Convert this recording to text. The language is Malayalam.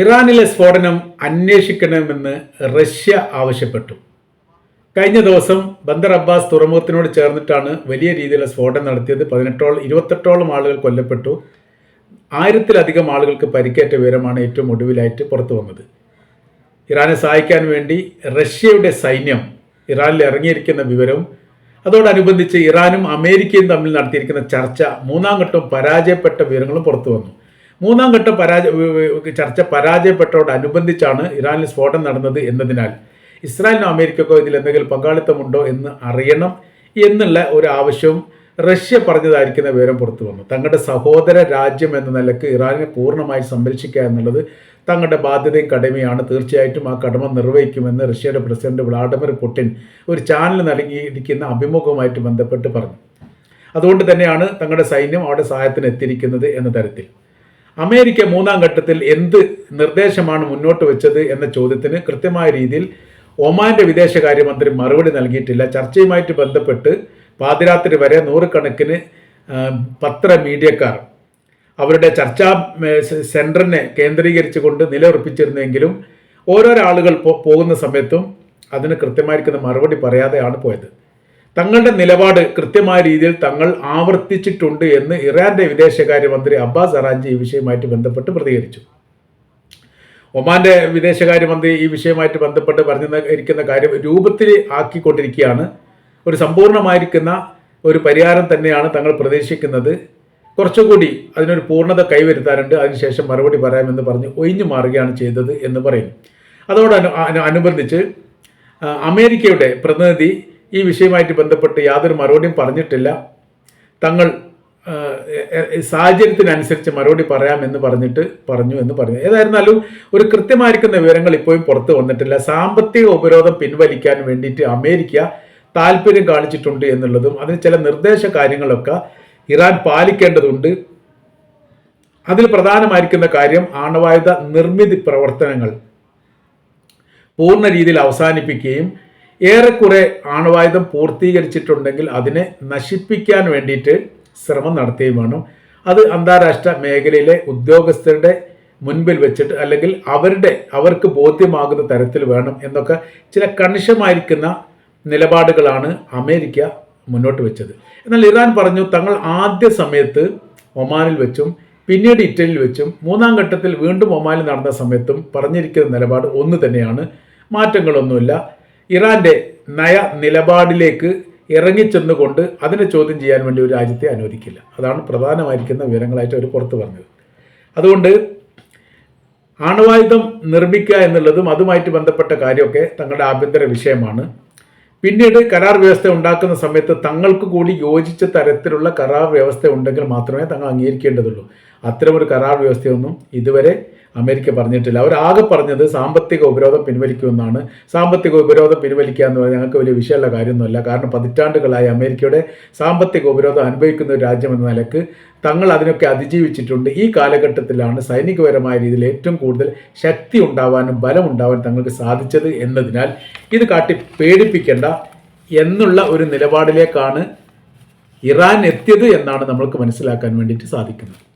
ഇറാനിലെ സ്ഫോടനം അന്വേഷിക്കണമെന്ന് റഷ്യ ആവശ്യപ്പെട്ടു. കഴിഞ്ഞ ദിവസം ബന്ദർ അബ്ബാസ് തുറമുഖത്തിനോട് ചേർന്നിട്ടാണ് വലിയ രീതിയിലുള്ള സ്ഫോടനം നടത്തിയത്. പതിനെട്ടോളം ഇരുപത്തെട്ടോളം ആളുകൾ കൊല്ലപ്പെട്ടു. ആയിരത്തിലധികം ആളുകൾക്ക് പരിക്കേറ്റ വിവരമാണ് ഏറ്റവും ഒടുവിലായിട്ട് പുറത്തു വന്നത്. ഇറാനെ സഹായിക്കാൻ വേണ്ടി റഷ്യയുടെ സൈന്യം ഇറാനിൽ ഇറങ്ങിയിരിക്കുന്ന വിവരവും അതോടനുബന്ധിച്ച് ഇറാനും അമേരിക്കയും തമ്മിൽ നടത്തിയിരിക്കുന്ന ചർച്ച മൂന്നാം ഘട്ടം പരാജയപ്പെട്ട വിവരങ്ങളും പുറത്തു വന്നു. മൂന്നാം ഘട്ട പരാജയ ചർച്ച പരാജയപ്പെട്ടതോടനുബന്ധിച്ചാണ് ഇറാനിൽ സ്ഫോടനം നടന്നത് എന്നതിനാൽ. ഇസ്രായേലിനോ അമേരിക്കക്കോ ഇതിൽ എന്തെങ്കിലും പങ്കാളിത്തമുണ്ടോ എന്ന് അറിയണം എന്നുള്ള ഒരു ആവശ്യവും റഷ്യ പറഞ്ഞതായിരിക്കുന്ന വിവരം പുറത്തു വന്നു. തങ്ങളുടെ സഹോദര രാജ്യം എന്ന നിലയ്ക്ക് ഇറാനെ പൂർണമായി സംരക്ഷിക്കുക എന്നുള്ളത് തങ്ങളുടെ ബാധ്യതയും കടമയാണ് തീർച്ചയായിട്ടും ആ കടമ നിർവഹിക്കുമെന്ന് റഷ്യയുടെ പ്രസിഡന്റ് വ്ളാഡിമിർ പുടിൻ ഒരു ചാനൽ നൽകിയിരിക്കുന്ന അഭിമുഖവുമായിട്ട് ബന്ധപ്പെട്ട് പറഞ്ഞു. അതുകൊണ്ട് തന്നെയാണ് തങ്ങളുടെ സൈന്യം അവിടെ സഹായത്തിന് എത്തിയിരിക്കുന്നത് എന്ന തരത്തിൽ. അമേരിക്ക മൂന്നാം ഘട്ടത്തിൽ എന്ത് നിർദ്ദേശമാണ് മുന്നോട്ട് വെച്ചത് എന്ന ചോദ്യത്തിന് കൃത്യമായ രീതിയിൽ ഒമാന്റെ വിദേശകാര്യമന്ത്രി മറുപടി നൽകിയിട്ടില്ല. ചർച്ചയുമായിട്ട് ബന്ധപ്പെട്ട് പാതിരാത്രി വരെ നൂറുകണക്കിന് പത്ര മീഡിയക്കാർ അവരുടെ ചർച്ചാ സെന്ററിനെ കേന്ദ്രീകരിച്ചുകൊണ്ട് നിലയുറപ്പിച്ചിരുന്നെങ്കിലും ഓരോരോ ആളുകൾ പോകുന്ന സമയത്തും അതിന് കൃത്യമായിരിക്കുന്ന മറുപടി പറയാതെയാണ് പോയത്. തങ്ങളുടെ നിലപാട് കൃത്യമായ രീതിയിൽ തങ്ങൾ ആവർത്തിച്ചിട്ടുണ്ട് എന്ന് ഇറാന്റെ വിദേശകാര്യമന്ത്രി അബ്ബാസ് അറാഞ്ചി ഈ വിഷയവുമായിട്ട് ബന്ധപ്പെട്ട് പ്രതികരിച്ചു. ഒമാന്റെ വിദേശകാര്യമന്ത്രി ഈ വിഷയവുമായിട്ട് ബന്ധപ്പെട്ട് പറഞ്ഞു ഇരിക്കുന്ന കാര്യം രൂപത്തിൽ ആക്കിക്കൊണ്ടിരിക്കുകയാണ്. ഒരു സമ്പൂർണമായിരിക്കുന്ന ഒരു പരിഹാരം തന്നെയാണ് തങ്ങൾ പ്രതീക്ഷിക്കുന്നത്. കുറച്ചുകൂടി അതിനൊരു പൂർണത കൈവരുത്താനുണ്ട്. അതിനുശേഷം മറുപടി പറയാമെന്ന് പറഞ്ഞ് ഒഴിഞ്ഞു മാറുകയാണ് ചെയ്തത് എന്ന് പറയുന്നു. അതോട് അനു- അനുബന്ധിച്ച് അമേരിക്കയുടെ പ്രതിനിധി ഈ വിഷയമായിട്ട് ബന്ധപ്പെട്ട് യാതൊരു മറുപടിയും പറഞ്ഞിട്ടില്ല. തങ്ങൾ സാഹചര്യത്തിനനുസരിച്ച് മറുപടി പറയാമെന്ന് പറഞ്ഞിട്ട് പറഞ്ഞു എന്ന് പറഞ്ഞു. ഏതായിരുന്നാലും ഒരു കൃത്യമായിരിക്കുന്ന വിവരങ്ങൾ ഇപ്പോഴും പുറത്തു വന്നിട്ടില്ല. സാമ്പത്തിക ഉപരോധം പിൻവലിക്കാൻ വേണ്ടിയിട്ട് അമേരിക്ക താല്പര്യം കാണിച്ചിട്ടുണ്ട് എന്നുള്ളതും അതിന് ചില നിർദ്ദേശ കാര്യങ്ങളൊക്കെ ഇറാൻ പാലിക്കേണ്ടതുണ്ട്. അതിൽ പ്രധാനമായിരിക്കുന്ന കാര്യം ആണവായുധ നിർമ്മിതി പ്രവർത്തനങ്ങൾ പൂർണ രീതിയിൽ അവസാനിപ്പിക്കുകയും ഏറെക്കുറെ ആണവായുധം പൂർത്തീകരിച്ചിട്ടുണ്ടെങ്കിൽ അതിനെ നശിപ്പിക്കാൻ വേണ്ടിയിട്ട് ശ്രമം നടത്തുകയും വേണം. അത് അന്താരാഷ്ട്ര മേഖലയിലെ ഉദ്യോഗസ്ഥരുടെ മുൻപിൽ വെച്ചിട്ട് അല്ലെങ്കിൽ അവരുടെ അവർക്ക് ബോധ്യമാകുന്ന തരത്തിൽ വേണം എന്നൊക്കെ ചില കണിശമായിരിക്കുന്ന നിലപാടുകളാണ് അമേരിക്ക മുന്നോട്ട് വെച്ചത്. എന്നാൽ ഇറാൻ പറഞ്ഞു തങ്ങൾ ആദ്യ സമയത്ത് ഒമാനിൽ വെച്ചും പിന്നീട് ഇറ്റലിയിൽ വെച്ചും മൂന്നാം ഘട്ടത്തിൽ വീണ്ടും ഒമാനിൽ നടന്ന സമയത്തും പറഞ്ഞിരിക്കുന്ന നിലപാട് ഒന്ന് തന്നെയാണ്. മാറ്റങ്ങളൊന്നുമില്ല. ഇറാന്റെ നയ നിലപാടിലേക്ക് ഇറങ്ങിച്ചെന്നുകൊണ്ട് അതിനെ ചോദ്യം ചെയ്യാൻ വേണ്ടി ഒരു രാജ്യത്തെ അനുവദിക്കില്ല. അതാണ് പ്രധാനമായിരിക്കുന്ന വിവരങ്ങളായിട്ട് അവർ പുറത്തു പറഞ്ഞത്. അതുകൊണ്ട് ആണവായുധം നിർമ്മിക്കുക എന്നുള്ളതും അതുമായിട്ട് ബന്ധപ്പെട്ട കാര്യമൊക്കെ തങ്ങളുടെ ആഭ്യന്തര വിഷയമാണ്. പിന്നീട് കരാർ വ്യവസ്ഥ ഉണ്ടാക്കുന്ന സമയത്ത് തങ്ങൾക്ക് കൂടി യോജിച്ച തരത്തിലുള്ള കരാർ വ്യവസ്ഥ ഉണ്ടെങ്കിൽ മാത്രമേ തങ്ങൾ അംഗീകരിക്കേണ്ടതുള്ളൂ. അത്തരമൊരു കരാർ വ്യവസ്ഥയൊന്നും ഇതുവരെ അമേരിക്ക പറഞ്ഞിട്ടില്ല. അവരാകെ പറഞ്ഞത് സാമ്പത്തിക ഉപരോധം പിൻവലിക്കുമെന്നാണ്. സാമ്പത്തിക ഉപരോധം പിൻവലിക്കുക എന്ന് പറഞ്ഞാൽ ഞങ്ങൾക്ക് വലിയ വിഷയമുള്ള കാര്യമൊന്നുമല്ല. കാരണം പതിറ്റാണ്ടുകളായി അമേരിക്കയുടെ സാമ്പത്തിക ഉപരോധം അനുഭവിക്കുന്ന ഒരു രാജ്യം എന്ന നിലയ്ക്ക് തങ്ങൾ അതിനൊക്കെ അതിജീവിച്ചിട്ടുണ്ട്. ഈ കാലഘട്ടത്തിലാണ് സൈനികപരമായ രീതിയിൽ ഏറ്റവും കൂടുതൽ ശക്തി ഉണ്ടാവാനും ബലം ഉണ്ടാവാനും തങ്ങൾക്ക് സാധിച്ചത് എന്നതിനാൽ ഇത് കാട്ടി പേടിപ്പിക്കേണ്ട എന്നുള്ള ഒരു നിലപാടിലേക്കാണ് ഇറാൻ എത്തിയത് എന്നാണ് നമ്മൾക്ക് മനസ്സിലാക്കാൻ വേണ്ടിയിട്ട് സാധിക്കുന്നത്.